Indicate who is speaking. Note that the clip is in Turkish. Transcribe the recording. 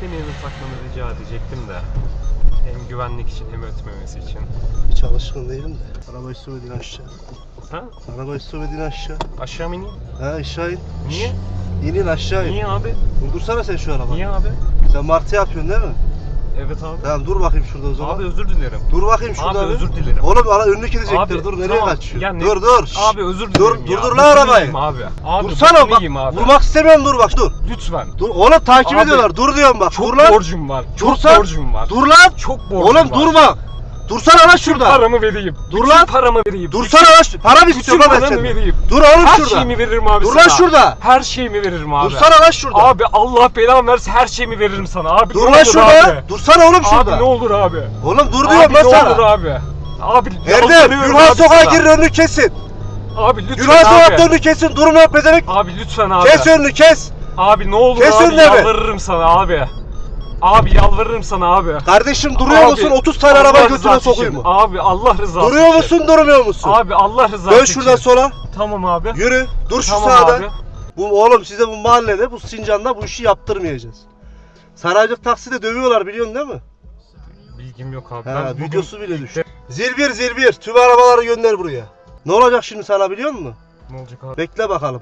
Speaker 1: kemerini takmanı rica edecektim de. Hem güvenlik için hem ötmemesi için.
Speaker 2: Hiç alışkın değilim de. Arabayı sürmedin aşağı.
Speaker 1: Ha?
Speaker 2: Arabayı sürmedin aşağı.
Speaker 1: Aşağı mı ineyim?
Speaker 2: Ha aşağı in.
Speaker 1: Niye?
Speaker 2: İn in aşağı in.
Speaker 1: Niye abi?
Speaker 2: Durdursana sen şu arabayı.
Speaker 1: Niye abi?
Speaker 2: Sen martı yapıyorsun değil mi?
Speaker 1: Evet abi.
Speaker 2: Tamam dur bakayım şurada o zaman.
Speaker 1: Abi özür dilerim.
Speaker 2: Dur bakayım şurada.
Speaker 1: Abi özür dilerim.
Speaker 2: Oğlum ara önlük gidecektir.
Speaker 1: Abi,
Speaker 2: dur nereye
Speaker 1: tamam.
Speaker 2: kaçıyorsun?
Speaker 1: Ya ne-
Speaker 2: Dur dur.
Speaker 1: Abi özür
Speaker 2: Dur,
Speaker 1: dilerim ya.
Speaker 2: durdur lan
Speaker 1: Botunu
Speaker 2: arabayı.
Speaker 1: Abi. Abi
Speaker 2: Dursana bak.
Speaker 1: abi.
Speaker 2: Vurmak istemiyorum dur bak dur.
Speaker 1: Lütfen.
Speaker 2: Dur oğlum takip
Speaker 1: Abi,
Speaker 2: ediyorlar. Dur diyorum bak.
Speaker 1: Çok
Speaker 2: dur lan.
Speaker 1: borcum var. Çok
Speaker 2: Dursan-
Speaker 1: borcum var.
Speaker 2: Dur lan.
Speaker 1: Çok borcum
Speaker 2: Oğlum
Speaker 1: var.
Speaker 2: durma. Dursana lan şurada.
Speaker 1: Paramı vereyim.
Speaker 2: Dur
Speaker 1: Bütün
Speaker 2: lan.
Speaker 1: paramı vereyim.
Speaker 2: Dursana lan. şu- Para mı
Speaker 1: Bütün
Speaker 2: istiyorum lan ben
Speaker 1: paramı
Speaker 2: senden?
Speaker 1: vereyim.
Speaker 2: Dur oğlum
Speaker 1: Her
Speaker 2: şurada.
Speaker 1: şeyimi veririm abi
Speaker 2: Dur
Speaker 1: sana.
Speaker 2: lan şurada.
Speaker 1: Her şeyimi veririm abi.
Speaker 2: Dursana lan şurada.
Speaker 1: Abi Allah belamı versin her şeyimi veririm sana abi.
Speaker 2: Dur
Speaker 1: ne
Speaker 2: lan
Speaker 1: olur
Speaker 2: şurada.
Speaker 1: Abi.
Speaker 2: Dursana oğlum şurada.
Speaker 1: Abi ne olur abi.
Speaker 2: Oğlum dur
Speaker 1: Abi
Speaker 2: diyorum
Speaker 1: ne
Speaker 2: lan sana.
Speaker 1: olur abi. Abi
Speaker 2: Erdem
Speaker 1: yalvarıyorum
Speaker 2: Gülhan
Speaker 1: abi
Speaker 2: sokağa
Speaker 1: sana.
Speaker 2: girin önünü kesin.
Speaker 1: Abi lütfen
Speaker 2: Gülhan sokakta
Speaker 1: abi.
Speaker 2: önünü kesin. Durma pezevenk.
Speaker 1: Abi lütfen abi.
Speaker 2: Kes önünü kes.
Speaker 1: Abi ne olur
Speaker 2: Kes
Speaker 1: abi
Speaker 2: önüne be.
Speaker 1: yalvarırım sana abi. Abi yalvarırım sana abi.
Speaker 2: Kardeşim duruyor
Speaker 1: Abi,
Speaker 2: musun? 30 tane
Speaker 1: Allah
Speaker 2: arabayı götüne
Speaker 1: rızası
Speaker 2: sokayım
Speaker 1: için.
Speaker 2: mı?
Speaker 1: Abi Allah rızası
Speaker 2: Duruyor
Speaker 1: için.
Speaker 2: musun durmuyor musun?
Speaker 1: Abi Allah rızası
Speaker 2: Dön
Speaker 1: için.
Speaker 2: şuradan sola.
Speaker 1: Tamam abi.
Speaker 2: Yürü. Dur şu
Speaker 1: Tamam
Speaker 2: sağda.
Speaker 1: abi.
Speaker 2: Bu oğlum size bu mahallede bu Sincan'da bu işi yaptırmayacağız. Saraycık takside dövüyorlar biliyorsun değil mi?
Speaker 1: Bilgim yok abi.
Speaker 2: Ha,
Speaker 1: Ben bugün-
Speaker 2: videosu bile düştü. Zil bir zil bir. Tüm arabaları gönder buraya. Ne olacak şimdi sana biliyor musun?
Speaker 1: Ne olacak abi?
Speaker 2: Bekle bakalım.